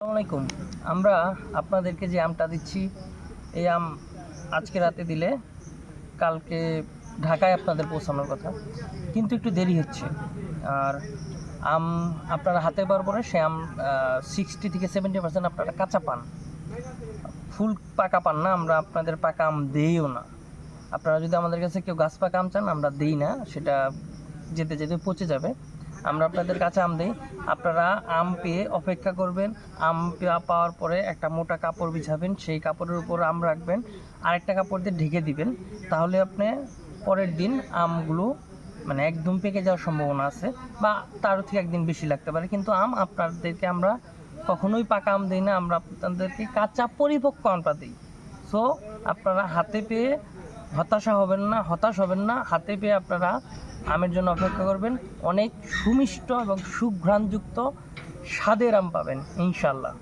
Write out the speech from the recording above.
আসসালামু আলাইকুম। আমরা আপনাদেরকে যে আমটা দিচ্ছি, এই আম আজকে রাতে দিলে কালকে ঢাকায় আপনাদের পৌঁছানোর কথা। কিন্তু একটু দেরি হচ্ছে। আর আম আপনারা হাতে পাওয়ার পরে সে আম সিক্সটি থেকে সেভেন্টি পার্সেন্ট আপনারা কাঁচা পান। ফুল পাকা পান না, আমরা আপনাদের পাকা আম দেইও না। আপনারা যদি আমাদের কাছে কেউ গাছ পাকা আম চান, আমরা দেই না। সেটা যেতে যেতে পচে যাবে। আমরা আপনাদের কাছে আম দিই। আপনারা আম পেয়ে অপেক্ষা করবেন। আম পাওয়ার পরে একটা মোটা কাপড় বিছাবেন। সেই কাপড়ের উপর আম রাখবেন। আরেকটা কাপড় দিয়ে ঢেকে দিবেন। তাহলে আপনি পরের দিন আমগুলো মানে একদম পেকে যাওয়ার সম্ভাবনা আছে বা তারও থেকে একদিন বেশি লাগতে পারে। কিন্তু আম আপনাদেরকে আমরা কখনোই পাকা আম দিই না। আমরা আপনাদেরকে কাঁচা পরিপক্ক আমটা দিই। সো আপনারা হাতে পেয়ে হতাশা হবেন না, হতাশ হবেন না। হাতে পেয়ে আপনারা আমের জন্য অপেক্ষা করবেন। অনেক সুমিষ্ট এবং সুঘ্রাণযুক্ত স্বাদের আম পাবেন ইনশাল্লাহ